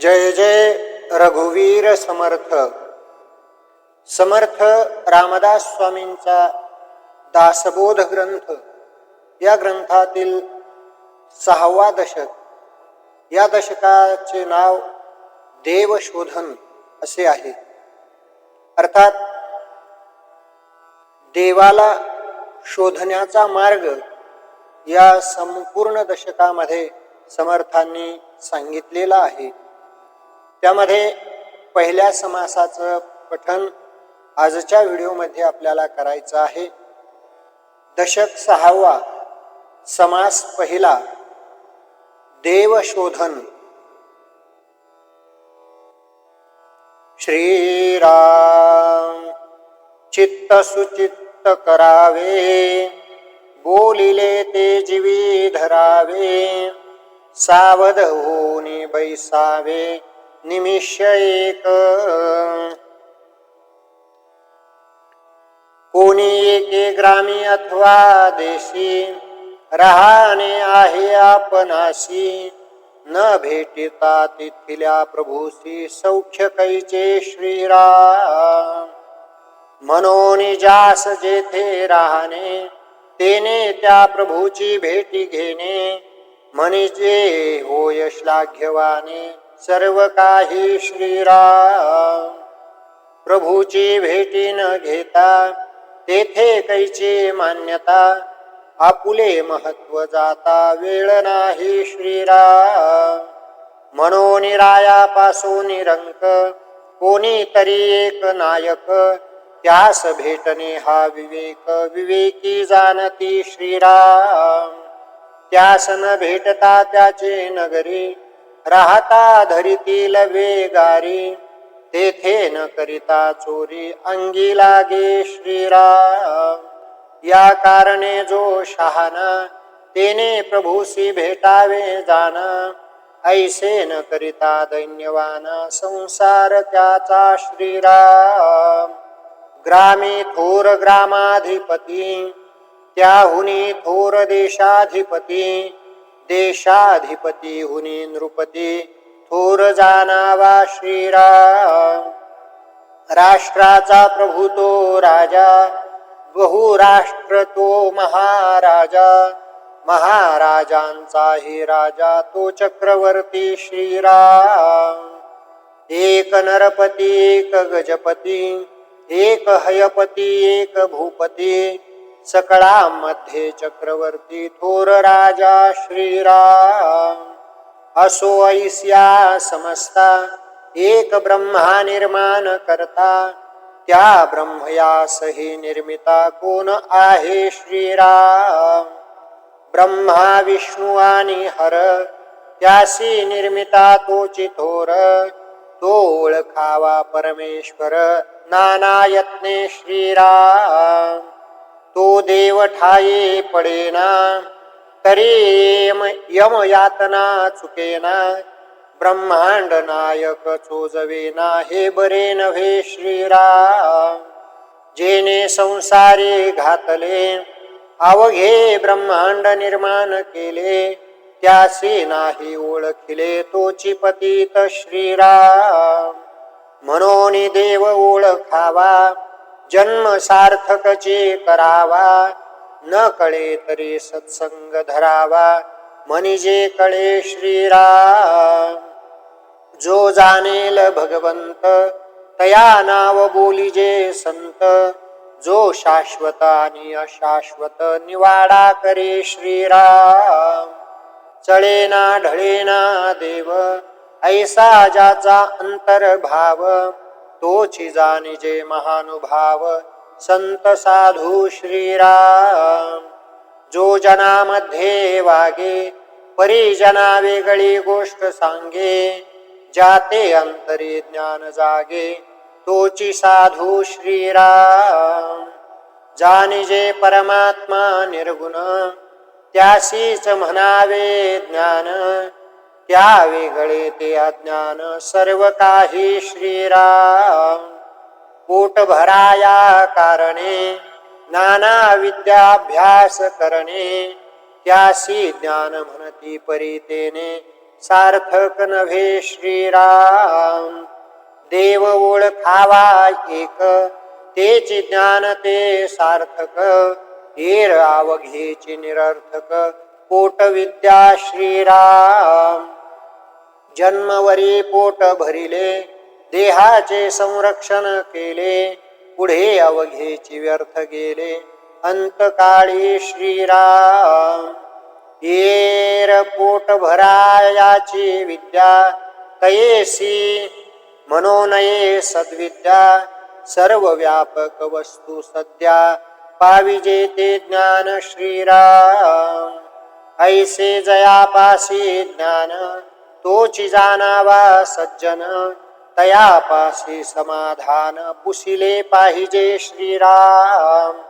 जय जय रघुवीर समर्थ. समर्थ रामदास स्वामींचा दासबोध ग्रंथ. या ग्रंथातील सहावा दशक. या दशकाचे नाव देवशोधन असे आहे. अर्थात देवाला शोधण्याचा मार्ग या संपूर्ण दशकामध्ये समर्थांनी सांगितलेला आहे. त्यामध्ये पहिल्या समासाचं पठन आजच्या व्हिडिओमध्ये आपल्याला करायचं आहे. दशक सहावा समास पहिला देवशोधन. श्रीराम चित्त सुचित्त करावे बोलिले ते जीवी धरावे सावध होनी बैसावे. निमिष्य एक कोणी एके ग्रामी अथवा देशी राहणे आहे आपणाशी। न भेटिता तिथिल्या प्रभूसी सौख्य कैचे श्रीराम। म्हणून जास जेथे राहणे तेने त्या प्रभूची भेटी घेणे। म्हणजे होय श्लाघ्यवाने। सर्व काही श्रीराम. प्रभूची भेटी न घेता तेथे कैची मान्यता आपुले महत्त्व जाता वेळ नाही श्रीराम. म्हणून रायापासून रंक कोणी तरी एक नायक त्यास भेटणे हा विवेक विवेकी जाणती श्रीराम. त्यास न भेटता त्याचे नगरी राहता धरितील वेगारी तेथे न करिता चोरी अंगी लागे श्रीराम. या कारणे जो शहाना तेने प्रभूसी भेटावे जाना ऐसे न करिता दैन्यवाना संसार त्याचा श्रीराम. ग्रामी थोर ग्रामाधिपती त्याहुनी थोर देशाधिपती देशाधिपती हुनी नृपती थोर जानावा श्रीराम. राष्ट्राचा प्रभू तो राजा बहुराष्ट्र तो महाराजा. महाराजांचाही राजा तो चक्रवर्ती श्रीराम. एक नरपती एक गजपती एक हयपती एक भूपती सकळामध्ये चक्रवर्ती थोर राजा श्रीराम. असो ऐस्या समस्ता एक ब्रह्मा निर्माण करता. त्या ब्रह्मयासही निर्मिता कोण आहे श्रीराम? ब्रह्मा विष्णू आणि हर त्यासी निर्मिता तोची थोर. तो ओळखावा परमेश्वर नाना यत्ने श्रीराम. तो देव ठाये पडेना तरी यम यम यातना चुकेना ब्रह्मांड नायक चोजवेना हे बरे नव्हे श्रीराम. जेने संसारी घातले अवघे ब्रह्मांड निर्माण केले त्यासी नाही ओळखिले तोची पतीत श्रीराम. म्हणून देव ओळखावा जन्म सार्थकचे करावा. न कळे तरी सत्संग धरावा. म्हणजे कळे श्रीराम. जो जाणेल भगवंत तया नाव बोलिजे संत. जो शाश्वत आणि अशाश्वत निवाडा करे श्रीराम. चळेना ढळेना देव. ऐसा ज्याचा अंतर्भाव. तोची जाणिजे महानुभाव संत साधू श्रीराम। जो जनामध्ये वागे परिजना वेगळी गोष्ट सांगे जाते अंतरी ज्ञान जागे तोची साधू श्रीराम। जानिजे परमात्मा निर्गुण त्यासीच म्हणावे ज्ञान त्या वेगळे ते अज्ञान सर्व काही श्रीराम. पोट भराया कारणे नाना विद्याभ्यास करणे त्यासी ज्ञान म्हणती परितेने सार्थक नव्हे श्रीराम. देव ओळखावा एक तेच ज्ञान ते सार्थक हेर अवघेची निरर्थक पोट विद्या श्रीराम. जन्मवरी पोट भरिले देहाचे संरक्षण केले पुढे अवघेची व्यर्थ गेले. अंतकाळी श्रीराम. येर पोट भरायाची विद्या तयेसी मनोनये सद्विद्या सर्व व्यापक वस्तू सद्या पाविजे ते ज्ञान श्रीराम. ऐसे जयापासी ज्ञान तोची जाणावा सज्जन तयापासी समाधान पुसिले पाहिजे श्रीराम.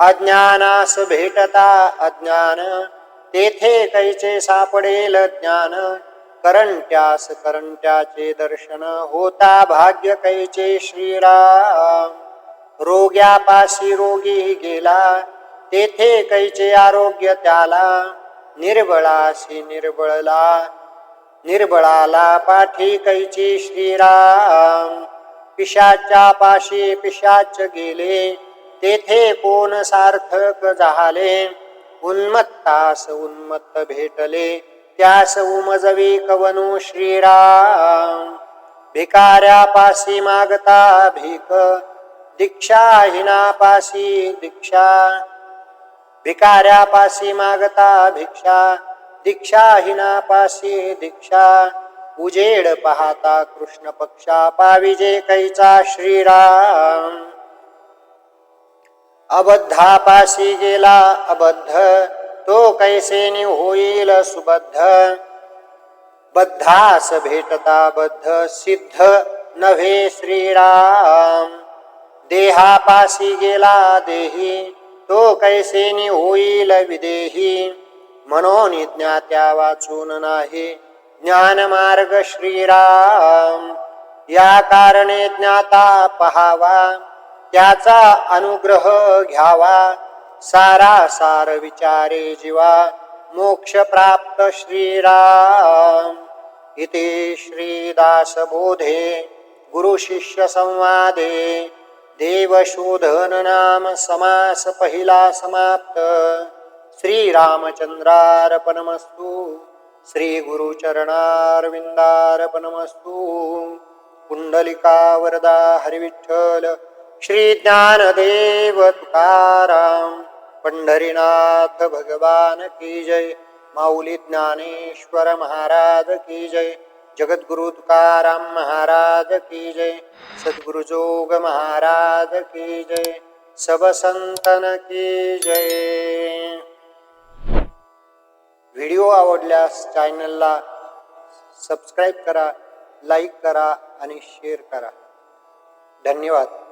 अज्ञानास भेटता अज्ञान तेथे कैचे सापडेल ज्ञान करंट्यास करंट्याचे दर्शन होता भाग्य कैचे श्रीराम. रोग्यापाशी रोगी गेला तेथे कैचे आरोग्य त्याला निर्बळाशी निर्बळला निर्बळाला पाठी कैची श्रीराम. पिशाच्या पाशी पिशाच गेले तेथे कोण सार्थक झाले? उन्मत्तास उन्मत्त भेटले त्यास उमजवी कवनु श्रीराम. भिकाऱ्या पासी मागता भीक दीक्षाहीनापाशी दीक्षा. भिकाऱ्यापाशी मागता भिक्षा दीक्षाहीना पासी दीक्षा. उजेड पाहता कृष्ण पक्षा पाविजे कैचा श्रीराम. अबद्धा पासी गेला अबद्ध तो कैसेनी होईल सुबद्ध? बद्धास भेटता बद्ध सिद्ध नव्हे श्रीराम. देहापाशी गेला देही तो कैसे नि होईल विदेही. म्हणून ज्ञात्या वाचून नाही. ज्ञानमार्ग श्रीराम. या कारणे ज्ञाता पहावा. त्याचा अनुग्रह घ्यावा. सारा सार विचारे जीवा. मोक्ष प्राप्त श्रीराम. इति श्रीदासबोधे. गुरुशिष्य संवादे. देवशोधन नाम समास पहिला समाप्त श्रीरामचंद्रार्पणमस्तु श्रीगुरुचरणारविंदार्पणमस्तु पुंडलिका वरदा हरिविठ्ठल श्री ज्ञानदेव तुकाराम। पंढरीनाथ भगवान की जय। माऊली ज्ञानेश्वर महाराज की जय। जगद्गुरु तुकाराम महाराज की जय। सद्गुरु जोग महाराज की जय। सब संतन की जय। व्हिडिओ आवडल्यास चॅनलला सबस्क्राईब करा लाईक करा आणि शेअर करा. धन्यवाद.